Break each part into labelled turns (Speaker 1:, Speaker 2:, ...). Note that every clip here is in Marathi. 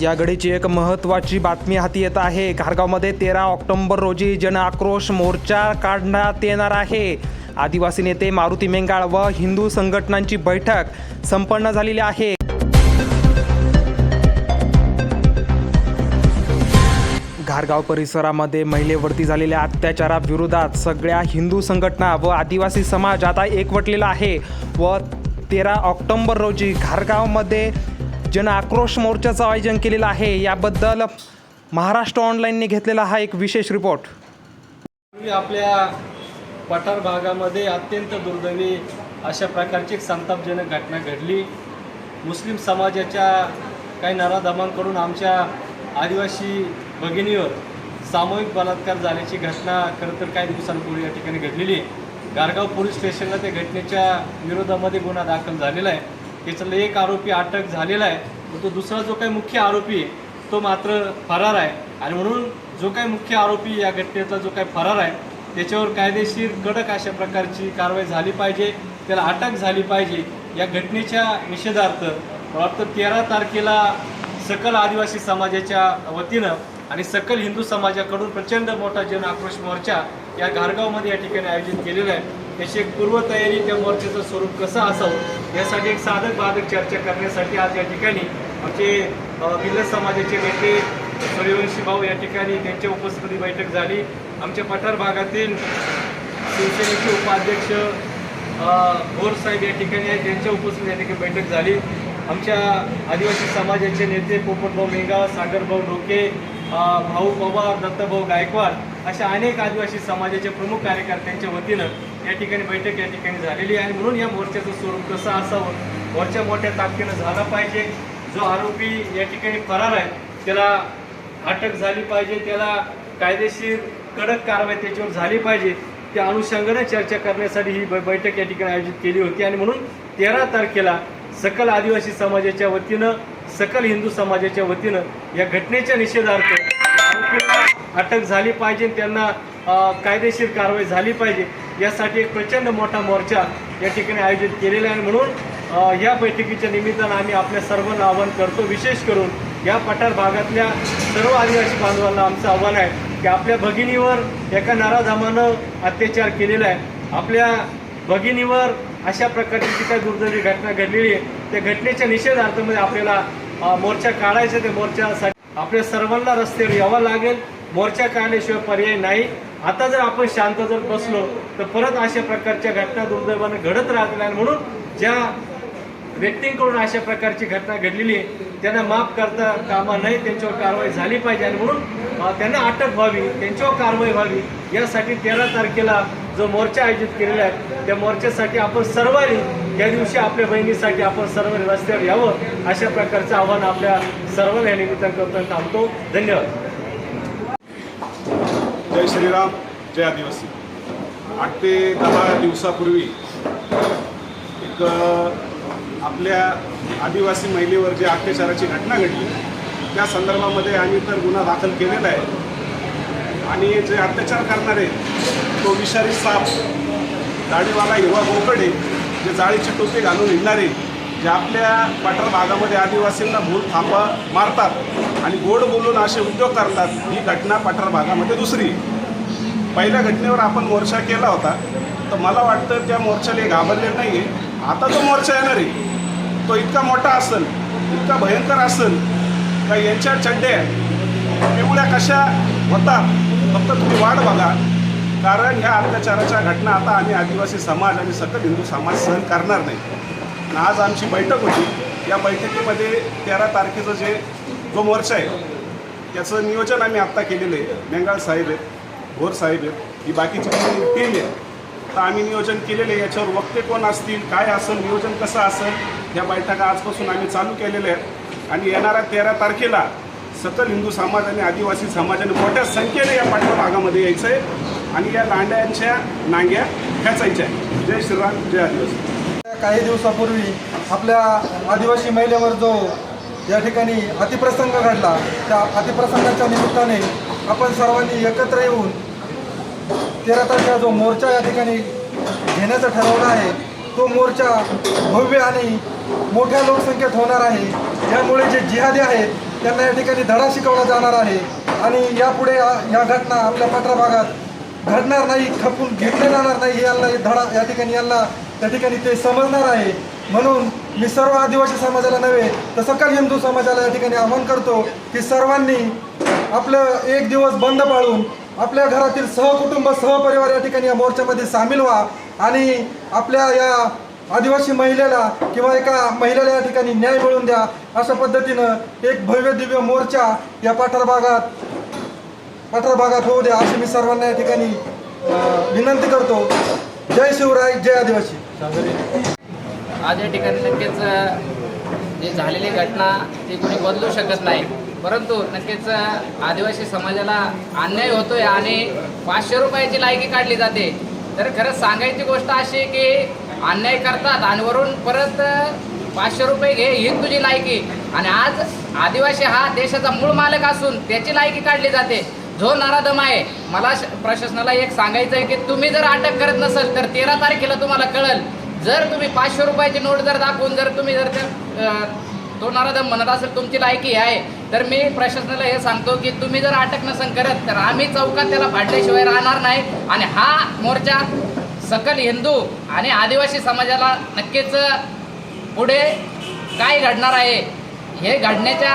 Speaker 1: या घडीची एक महत्त्वाची बातमी हाती येत आहे. घारगावमध्ये तेरा ऑक्टोंबर रोजी जन आक्रोश मोर्चा काढण्यात येणार आहे. आदिवासी नेते मारुती मेंगाळ व हिंदू संघटनांची बैठक संपन्न झालेली आहे. घारगाव परिसरामध्ये महिलेवरती झालेल्या अत्याचाराविरोधात सगळ्या हिंदू संघटना व आदिवासी समाज आता एकवटलेला आहे व तेरा ऑक्टोंबर रोजी घारगावमध्ये जन आक्रोश मोर्चाचं आयोजन केलेलं आहे. याबद्दल महाराष्ट्र ऑनलाईनने घेतलेला हा एक विशेष रिपोर्ट
Speaker 2: पूर्वी आपल्या पठार भागामध्ये अत्यंत दुर्दैवी अशा प्रकारची एक संतापजनक घटना घडली. मुस्लिम समाजाच्या काही नराधमांकडून आमच्या आदिवासी भगिनीवर सामूहिक बलात्कार झाल्याची घटना खरं तर काही दिवसांपूर्वी या ठिकाणी घडलेली आहे. गारगाव पोलीस स्टेशनला त्या घटनेच्या विरोधामध्ये गुन्हा दाखल झालेला आहे. त्याच्यातला एक आरोपी अटक झालेला आहे. तो दुसरा जो काही मुख्य आरोपी आहे तो मात्र फरार आहे. आणि म्हणून जो काही मुख्य आरोपी या घटनेचा जो काही फरार आहे त्याच्यावर कायदेशीर कडक अशा प्रकारची कारवाई झाली पाहिजे त्याला अटक झाली पाहिजे. या घटनेच्या निषेधार्थ मला वाटतं तेरा तारखेला सकल आदिवासी समाजाच्या वतीनं आणि सकल हिंदू समाजाकडून प्रचंड मोठा जन आक्रोश मोर्चा या घारगावमध्ये या ठिकाणी आयोजित केलेला आहे. याची एक पूर्वतयारी त्या मोर्चाचं स्वरूप कसं असावं यासाठी एक साधक बाधक चर्चा करण्यासाठी आज या ठिकाणी आमचे बिल्ल समाजाचे नेते सूर्यवंशी भाऊ या ठिकाणी त्यांच्या उपस्थिती बैठक झाली. आमच्या पठार भागातील शिवसेनेचे उपाध्यक्ष भोर साहेब या ठिकाणी आहेत त्यांच्या उपस्थितीत या ठिकाणी बैठक झाली. आमच्या आदिवासी समाजाचे नेते पोपटभाऊ मेंगा सागरभाऊ ढोके भाऊ पवार दत्तभाऊ गायकवाड अशा अनेक आदिवासी समाजाच्या प्रमुख कार्यकर्त्यांच्या वतीनं या ठिकाणी बैठक या ठिकाणी झालेली आहे. आणि म्हणून या मोर्चाचं स्वरूप कसं असावं? मोर्चा मोठ्या ताकदीनं झाला पाहिजे. जो आरोपी या ठिकाणी फरार आहे त्याला अटक झाली पाहिजे. त्याला कायदेशीर कडक कारवाई त्याच्यावर झाली पाहिजे. त्या अनुषंगाने चर्चा करण्यासाठी ही बैठक या ठिकाणी आयोजित केली होती. आणि म्हणून तेरा तारखेला सकल आदिवासी समाजाच्या वतीनं सकल हिंदू समाजाच्या वतीनं या घटनेच्या निषेधार्थ अटक झाली पाहिजे. त्यांना कायदेशीर कारवाई झाली पाहिजे. यासाठी एक प्रचंड मोठा मोर्चा या ठिकाणी आयोजित केलेला आहे म्हणून या बैठकीच्या निमित्तानं आम्ही आपल्या सर्वांना आवाहन करतो विशेष करून या पठार भागातल्या सर्व आदिवासी बांधवांना आमचं आव्हान आहे की आपल्या भगिनीवर एका नाराधामानं अत्याचार केलेला आहे. आपल्या भगिनीवर अशा प्रकारची जी काही दुर्दैवी घटना घडलेली आहे त्या घटनेच्या निषेधार्थामध्ये आपल्याला मोर्चा काढायचा त्या मोर्चासाठी आपल्या सर्वांना रस्त्यावर यावं लागेल. मोर्चा काढल्याशिवाय पर्याय नाही. आता जर आपण शांत जर बसलो तर परत अशा प्रकारच्या घटना दुर्दैवानं घडत राहतील म्हणून ज्या व्यक्तींकडून अशा प्रकारची घटना घडलेली आहे त्यांना माफ करता कामा नाही त्यांच्यावर कारवाई झाली पाहिजे. आणि म्हणून त्यांना अटक व्हावी त्यांच्यावर कारवाई व्हावी यासाठी तेरा तारखेला जो मोर्चा आयोजित केलेला आहे त्या मोर्चासाठी आपण सर्वांनी या दिवशी आपल्या बहिणीसाठी आपण सर्वांनी रस्त्यावर यावं अशा प्रकारचं आव्हान आपल्या सर्वांना या निमित्तानं करतो थांबतो. धन्यवाद.
Speaker 3: जय श्रीराम जय आदिवासी. आठ ते दहा दिवसापूर्वी एक आपल्या आदिवासी महिलेवर जे अत्याचाराची घटना घडली त्या संदर्भामध्ये आम्ही तर गुन्हा दाखल केलेला आहे. आणि जे अत्याचार करणारे तो विषारी साप दाढीवाला हिरवा गोकडे जे जाळीची टोपी घालून हिंडणारे जे आपल्या पठार भागामध्ये आदिवासींना भूल थांबा मारतात आणि गोड बोलून असे उद्योग करतात ही घटना पठार भागामध्ये दुसरी. पहिल्या घटनेवर आपण मोर्चा केला होता. तर मला वाटतं त्या मोर्चाला घाबरले नाही आहे आता जो मोर्चा येणार आहे तो इतका मोठा असेल इतका भयंकर असेल का यांच्या चड्ड्या पिवळ्या कशा होतात फक्त तुम्ही वाट बघा. कारण ह्या अत्याचाराच्या घटना आता आम्ही आदिवासी समाज आणि सकल हिंदू समाज सहन करणार नाही. आणि आज आमची बैठक होती. या बैठकीमध्ये तेरा तारखेचं जे जो वर्ष आहे. त्याचं नियोजन आम्ही आत्ता केलेलं आहे. बेंगाळ साहेब आहेत भोर साहेब आहेत ही बाकीची टीम आहे. तर आम्ही नियोजन केलेलं आहे. याच्यावर वक्ते कोण असतील काय असेल नियोजन कसं असेल या बैठका आजपासून आम्ही चालू केलेल्या आहेत. आणि येणाऱ्या तेरा तारखेला सकल हिंदू समाज आणि आदिवासी समाजाने मोठ्या संख्येने या पाठवा भागामध्ये यायचं आहे आणि या लांड्यांच्या नांग्या खेचायच्या आहे जय श्रीराम जय आदिवासी.
Speaker 4: काही दिवसापूर्वी आपल्या आदिवासी महिलेवर जो या ठिकाणी अतिप्रसंग घडला. त्या अतिप्रसंगाच्या निमित्ताने आपण सर्वांनी एकत्र येऊन तेरा तारखेला जो मोर्चा या ठिकाणी घेण्याचं ठरवलं आहे तो मोर्चा भव्य आणि मोठ्या लोकसंख्येत होणार आहे. यामुळे जे जिहादी आहेत त्यांना या ठिकाणी धडा शिकवला जाणार आहे. आणि यापुढे या- घटना आपल्या पठरा भागात घडणार नाही खपून घेतले जाणार नाही यांना धडा या ठिकाणी यांना त्या ठिकाणी ते समजणार आहे. म्हणून मी सर्व आदिवासी समाजाला नव्हे तर सकल हिंदू समाजाला या ठिकाणी आवाहन करतो की सर्वांनी आपलं एक दिवस बंद पाळून आपल्या घरातील सहकुटुंब सहपरिवार या ठिकाणी या मोर्चामध्ये सामील व्हा आणि आपल्या या आदिवासी महिलेला किंवा एका महिलेला या ठिकाणी न्याय मिळवून द्या अशा पद्धतीनं एक भव्य दिव्य मोर्चा या पाठार भागात पाठार भागात होऊ द्या अशी मी सर्वांना या ठिकाणी विनंती करतो. जय शिवराय जय आदिवासी.
Speaker 5: आज या ठिकाणी नक्कीच जे जी झालेली घटना ती कोणी बदलू शकत नाही. परंतु नक्कीच आदिवासी समाजाला अन्याय होतोय आणि पाचशे रुपयाची लायकी काढली जाते. तर खरंच सांगायची गोष्ट अशी आहे की अन्याय करतात आणि वरून परत पाचशे रुपये घे ही तुझी लायकी. आणि आज आदिवासी हा देशाचा मूळ मालक असून त्याची लायकी काढली जाते. जो नराधम आहे मला श- प्रशासनाला एक सांगायचं आहे की तुम्ही जर अटक करत नसेल तर तेरा तारखेला तुम्हाला कळल. जर तुम्ही पाचशे रुपयाची नोट जर दाखवून जर तुम्ही जर त्या तो नराधम म्हणत असेल तुमची लायकी आहे तर मी प्रशासनाला हे सांगतो की तुम्ही जर अटक नसेल करत तर आम्ही चौकात त्याला फाडल्याशिवाय राहणार नाही. आणि हा मोर्चा सकल हिंदू आणि आदिवासी समाजाला नक्कीच पुढे काय घडणार आहे हे घडण्याच्या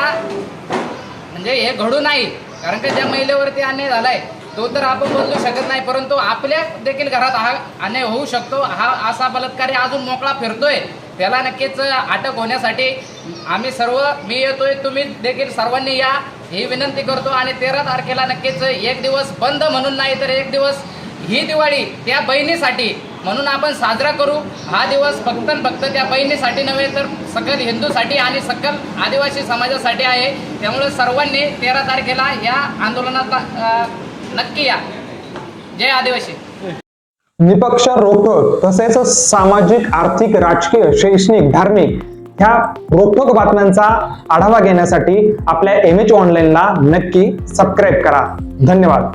Speaker 5: म्हणजे हे घडू नाही. कारण का ज्या महिलेवरती अन्याय आहे तो तर आपण बदलू शकत नाही परंतु आपल्या देखील घरात हा अन्याय होऊ शकतो. हा असा बलात्कारी अजून मोकळा फिरतोय. त्याला नक्कीच अटक होण्यासाठी आम्ही सर्व मी येतोय तुम्ही देखील सर्वांनी या. ही विनंती करतो आणि तेरा तारखेला नक्कीच एक दिवस बंद म्हणून नाही तर एक दिवस ही दिवाळी त्या बहिणीसाठी म्हणून आपण साजरा करू. हा दिवस फक्त फक्त त्या बहिणीसाठी नव्हे तर सकल हिंदूसाठी आणि सकल आदिवासी समाजासाठी आहे. त्यामुळे सर्वांनी तेरा तारखेला या आंदोलनात नक्की या. जय आदिवासी.
Speaker 6: निपक्ष रोखोक तसेच सामाजिक आर्थिक राजकीय शैक्षणिक धार्मिक ह्या रोखोक बातम्यांचा आढावा घेण्यासाठी आपल्या एम एच ऑनलाईनला नक्की सबस्क्राईब करा. धन्यवाद.